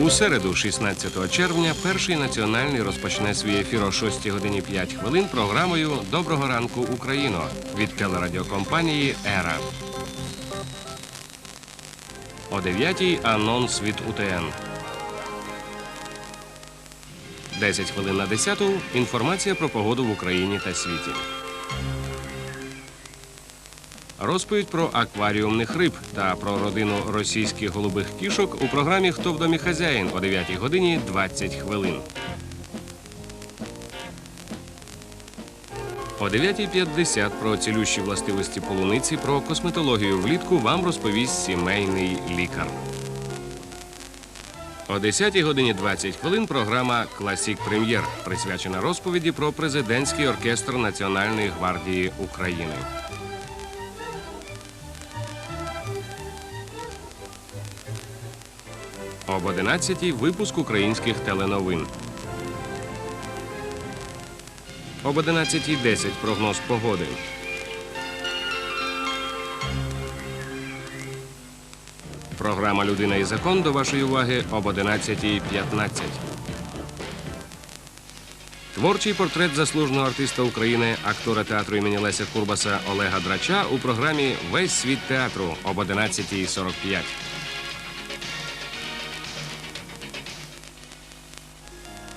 У середу, 16 червня, перший національний розпочне свій ефір о 6 годині 5 хвилин програмою Доброго ранку Україно від телерадіокомпанії Ера. О 9 анонс від УТН. 10 хвилин на 10 інформація про погоду в Україні та світі. Розповідь про акваріумних риб та про родину російських голубих кішок у програмі Хто в домі хазяїн о 9 годині 20 хвилин. О 9.50 про цілющі властивості полуниці, про косметологію влітку вам розповість сімейний лікар. О 10 годині 20 хвилин програма Класік Прем'єр присвячена розповіді про президентський оркестр Національної гвардії України. Об 11 випуск українських теленовин. Об 11.10 прогноз погоди. Програма Людина і закон до вашої уваги об 11.15. Творчий портрет заслуженого артиста України, актора театру імені Леся Курбаса Олега Драча у програмі Весь світ театру об 11.45.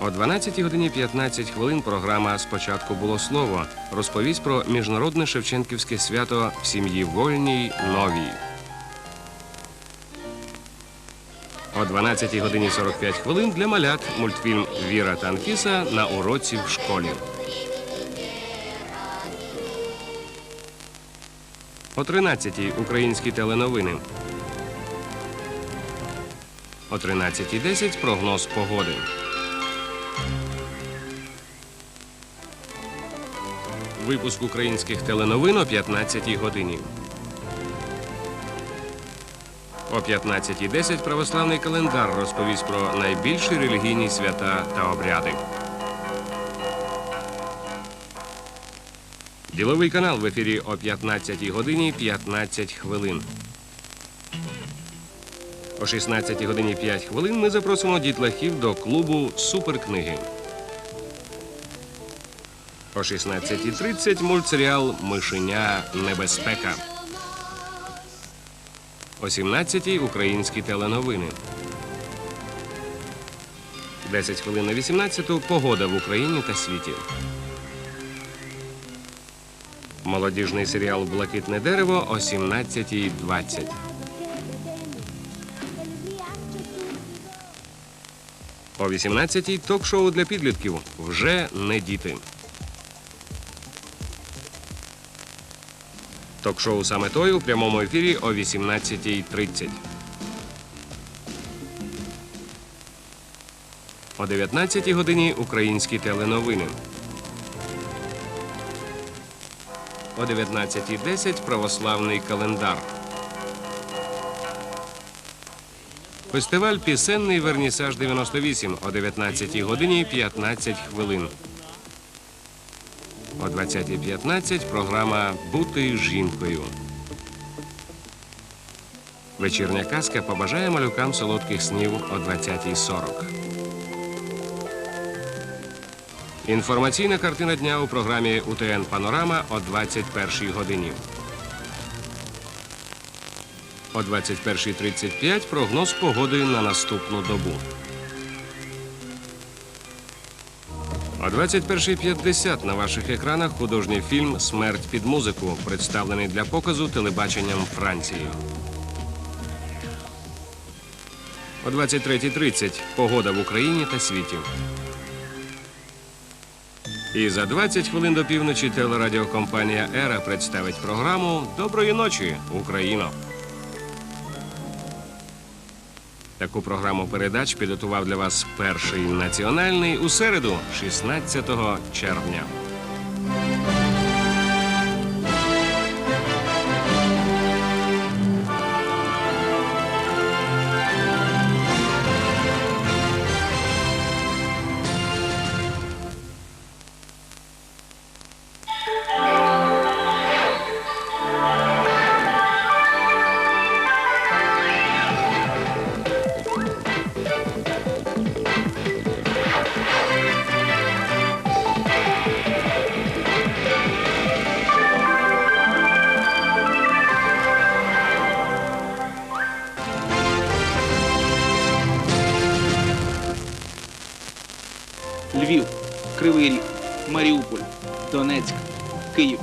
О 12 годині 15 хвилин програма Спочатку було слово розповість про міжнародне Шевченківське свято в сім'ї вольній новій. О 12 годині 45 хвилин для малят мультфільм Віра та Анфіса на уроці в школі. О 13 українські теленовини. О 13.10 прогноз погоди. Випуск українських теленовин о 15-й годині. О 15.10 православний календар розповість про найбільші релігійні свята та обряди. Діловий канал в ефірі о 15 годині 15 хвилин. О 16 годині 5 хвилин ми запросимо дітлахів до клубу Суперкниги. О 16.30 мультсеріал Мишеня Небезпека. О 17.00 українські теленовини. 10 хвилин на 18 погода в Україні та світі. Молодіжний серіал Блакитне дерево о 17.20. О 18.00 ток-шоу для підлітків. Вже не діти. Ток-шоу саме той у прямому ефірі о 18.30. О 19 годині українські теленовини. О 19.10 православний календар. Фестиваль Пісенний Вернісаж 98 о 19 годині 15 хвилин. О 20.15 програма Бути жінкою. Вечірня казка побажає малюкам солодких снів о 20.40. Інформаційна картина дня у програмі УТН Панорама о 21 годині. О 21.35 прогноз погоди на наступну добу. О 21.50 на ваших екранах художній фільм Смерть під музику, представлений для показу телебаченням Франції. О 23.30 погода в Україні та світі. І за 20 хвилин до півночі телерадіокомпанія Ера представить програму Доброї ночі, Україно. Таку програму передач підготував для вас перший національний у середу, 16 червня. Маріуполь, Донецьк, Київ.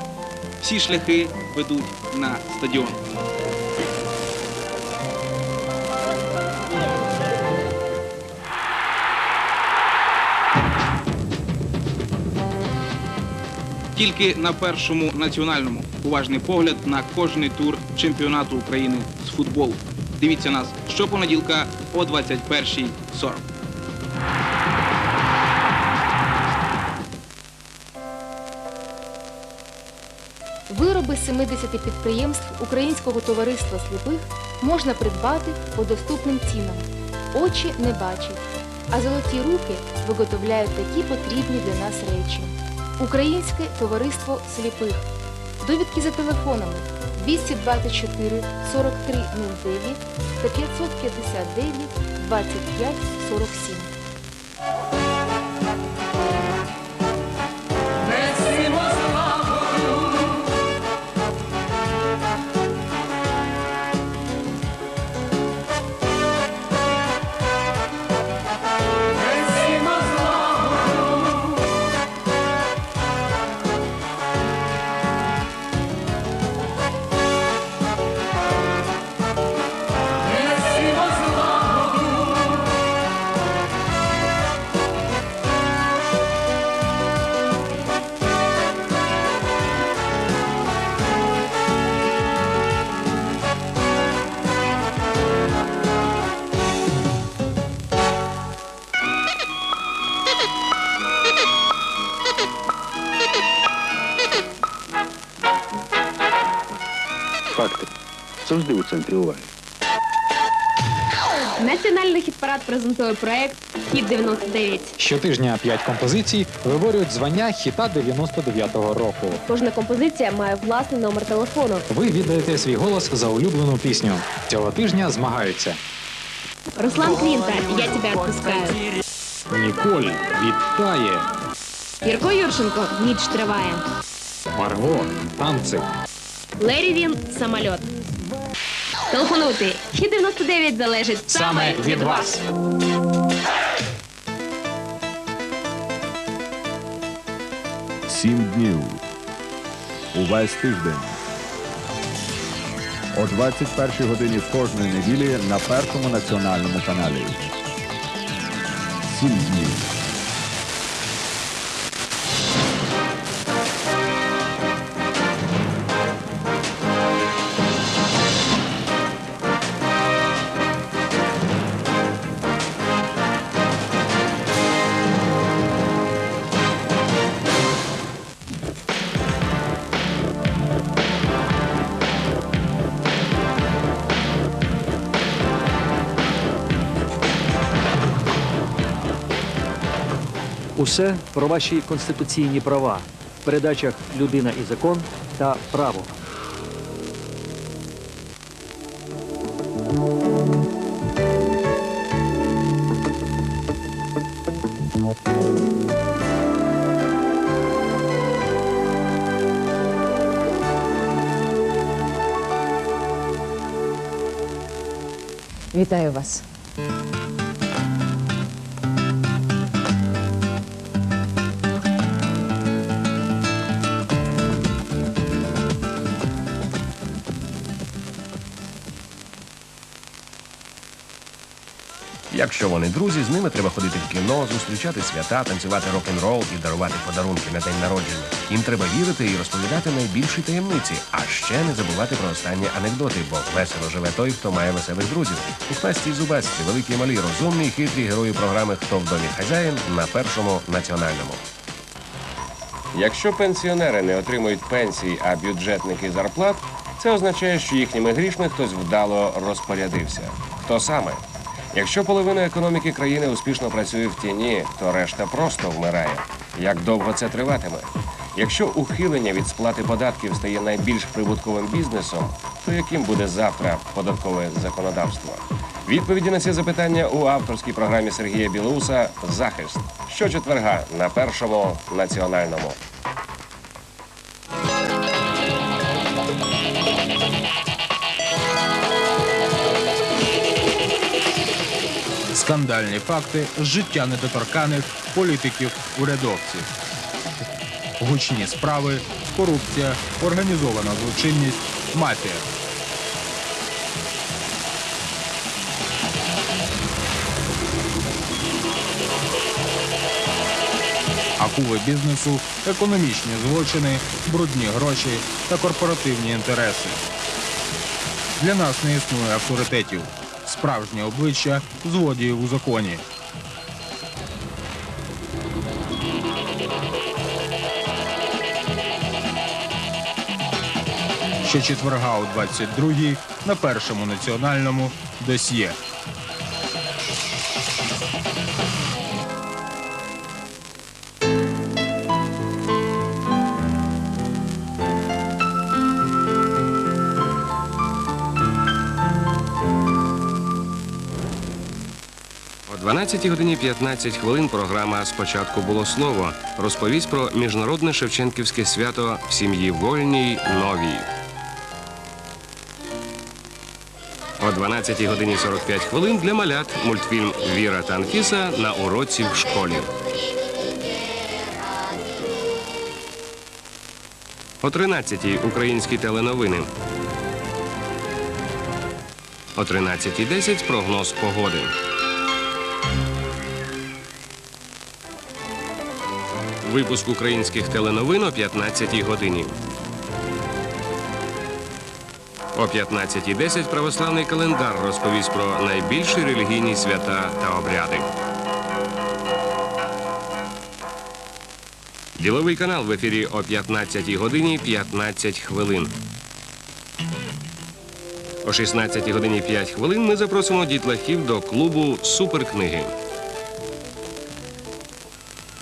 Всі шляхи ведуть на стадіон. Тільки на першому національному уважний погляд на кожний тур чемпіонату України з футболу. Дивіться нас щопонеділка о 21.40. Вироби 70 підприємств Українського товариства сліпих можна придбати по доступним цінам. Очі не бачать, а золоті руки виготовляють такі потрібні для нас речі. Українське товариство сліпих. Довідки за телефонами 224 43 09 та 559 25 центрі уваги. Національний хіт-парад презентує проект Хіт 99. Щотижня п'ять композицій виборюють звання хіта 99-го року. Кожна композиція має власний номер телефону. Ви віддаєте свій голос за улюблену пісню. Цього тижня змагаються Руслан Клінта, я тебе відпускаю. Ніколь вітає, Юрко Юрченко, ніч триває. Марго, танці, Лері Він, самольот. Телефонуйте. Хіт 99 залежить саме від вас. Сім днів. Увесь тиждень. О 21 годині кожної неділі на першому національному каналі. Сім днів. Усе про ваші конституційні права в передачах Людина і закон та право. Вітаю вас. Якщо вони друзі, з ними треба ходити в кіно, зустрічати свята, танцювати рок-н-рол і дарувати подарунки на день народження. Їм треба вірити і розповідати найбільші таємниці, а ще не забувати про останні анекдоти, бо весело живе той, хто має веселих друзів. Пухнасті й зубасті, великі і малі, розумні, й хитрі герої програми Хто в домі хазяїн на першому національному. Якщо пенсіонери не отримують пенсій, а бюджетники зарплат, це означає, що їхніми грішми хтось вдало розпорядився. Хто саме? Якщо половина економіки країни успішно працює в тіні, то решта просто вмирає. Як довго це триватиме? Якщо ухилення від сплати податків стає найбільш прибутковим бізнесом, то яким буде завтра податкове законодавство? Відповіді на ці запитання у авторській програмі Сергія Білоуса Захист щочетверга на першому національному. Скандальні факти з життя недоторканих політиків урядовців, гучні справи, корупція, організована злочинність, мафія. Акули бізнесу, економічні злочини, брудні гроші та корпоративні інтереси. Для нас не існує авторитетів. Справжнє обличчя злодіїв у законі. Щочетверга о 22-й на першому національному досьє. 12 годині 15 хвилин програма Спочатку було слово розповість про міжнародне Шевченківське свято в сім'ї вольній новій. О 12 годині 45 хвилин для малят мультфільм Віра та Анфіса на уроці в школі. О 13-й українські теленовини. О 13.10 прогноз погоди. Випуск українських теленовин о 15-й годині. О 15.10 православний календар розповість про найбільші релігійні свята та обряди. Діловий канал в ефірі о 15 годині 15 хвилин. О 16 годині 5 хвилин ми запросимо дітлахів до клубу Суперкниги.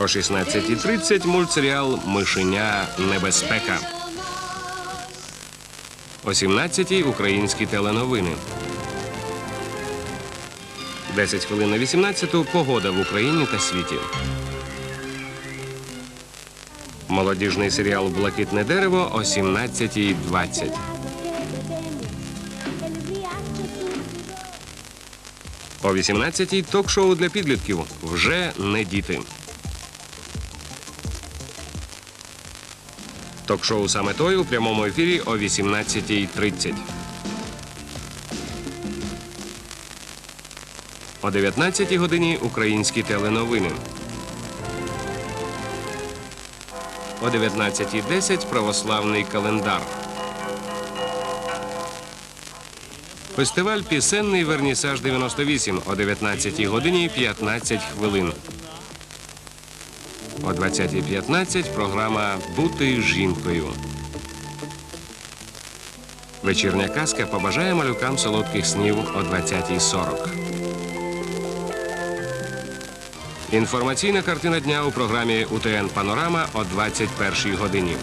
О 16.30 мультсеріал Мишеня Небезпека. О 17.00 українські теленовини. 10 хвилин на 18 погода в Україні та світі. Молодіжний серіал Блакитне дерево о 17.20. О 18.00 ток-шоу для підлітків. Вже не діти. Ток-шоу саме той у прямому ефірі о 18.30. О 19 годині українські теленовини. О 19.10 православний календар. Фестиваль Пісенний Вернісаж 98 о 19 годині 15 хвилин. О 20.15 програма Бути жінкою. Вечірня казка побажає малюкам солодких снів о 20.40. Інформаційна картина дня у програмі УТН Панорама о 21 годині.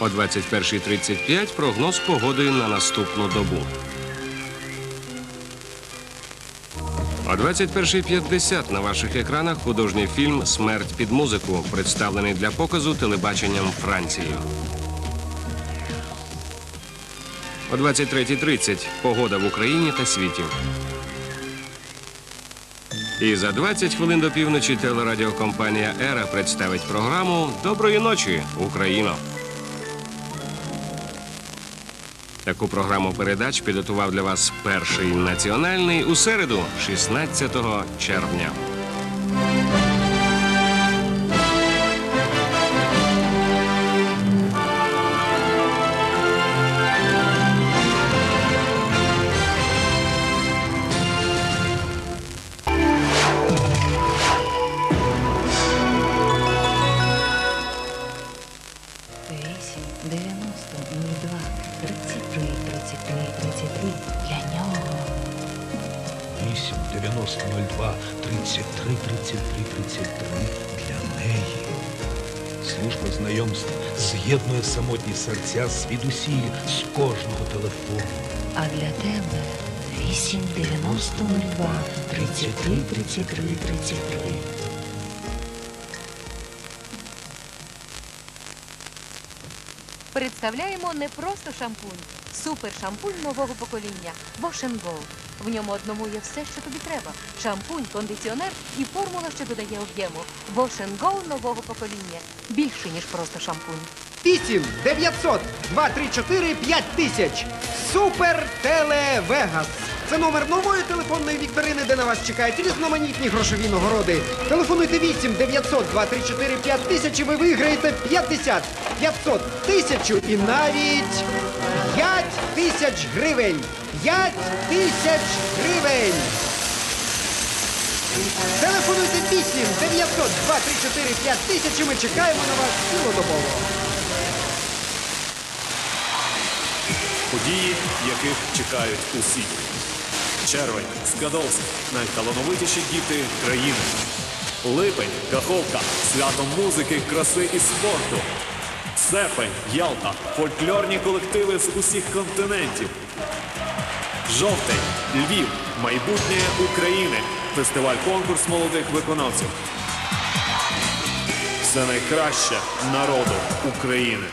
О 21.35 прогноз погоди на наступну добу. О 21.50 на ваших екранах художній фільм Смерть під музику, представлений для показу телебаченням Франції. О 23.30 погода в Україні та світі. І за 20 хвилин до півночі телерадіокомпанія Ера представить програму Доброї ночі, Україно. Таку програму передач підготував для вас перший національний у середу, 16 червня. Тридцять. Для нього. 8, 90, 02, 33, 33, 33 для неї. Служба знайомств з'єднує самотні серця звідусіль з кожного телефону. А для тебе вісім, дев'яносто, нуль два, тридцять три, тридцять три, тридцять три. Представляємо не просто шампунь, супер шампунь нового покоління Wash Gold. В ньому одному є все, що тобі треба: шампунь, кондиціонер і формула, що додає об'єму. And Go нового покоління. Більше, ніж просто шампунь. 8 900 234 5000. Супер Теле Вегас. Це номер нової телефонної вікторини, де на вас чекають різноманітні грошові нагороди. Телефонуйте 8 900 234 5000 і ви виграєте 50, 500, 1000 і навіть 5 тисяч гривень. 5 тисяч гривень. Телефонуйте 8 900 234 5000 і ми чекаємо на вас цілодобово. Події, яких чекають усі. Червень, Скадовськ, найталановитіші діти країни. Липень, Каховка, свято музики, краси і спорту. Серпень, Ялта, фольклорні колективи з усіх континентів. Жовтень, Львів, майбутнє України. Фестиваль-конкурс молодих виконавців. Все найкраще народу України.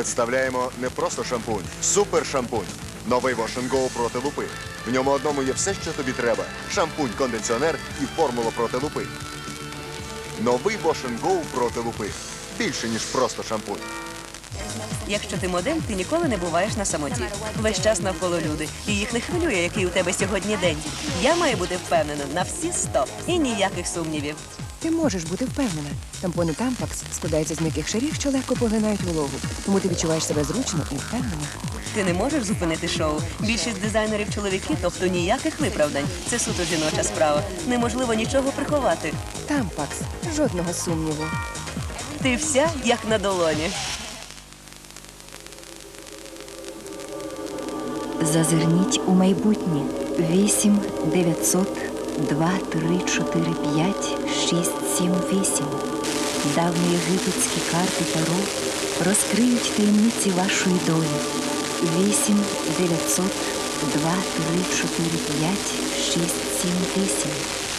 Представляємо не просто шампунь, супер шампунь. Новий Wash Go проти лупи. В ньому одному є все, що тобі треба: шампунь, кондиціонер і формула проти лупи. Новий Wash Go проти лупи. Більше, ніж просто шампунь. Якщо ти модель, ти ніколи не буваєш на самоті. Весь час навколо люди. І їх не хвилює, який у тебе сьогодні день. Я маю бути впевнена на всі сто і ніяких сумнівів. Ти можеш бути впевнена. Тампони Тампакс складаються з м'яких шарів, що легко поглинають вологу. Тому ти відчуваєш себе зручно і впевнено. Ти не можеш зупинити шоу. Більшість дизайнерів чоловіки, тобто ніяких виправдань. Це суто жіноча справа. Неможливо нічого приховати. Тампакс. Жодного сумніву. Ти вся як на долоні. Зазирніть у майбутнє 8 900 2 3 4 5 6 7 8. Давньоєгипетські карти Таро розкриють таємниці вашої долі. 8 900 2 3 4 5 6 7 8.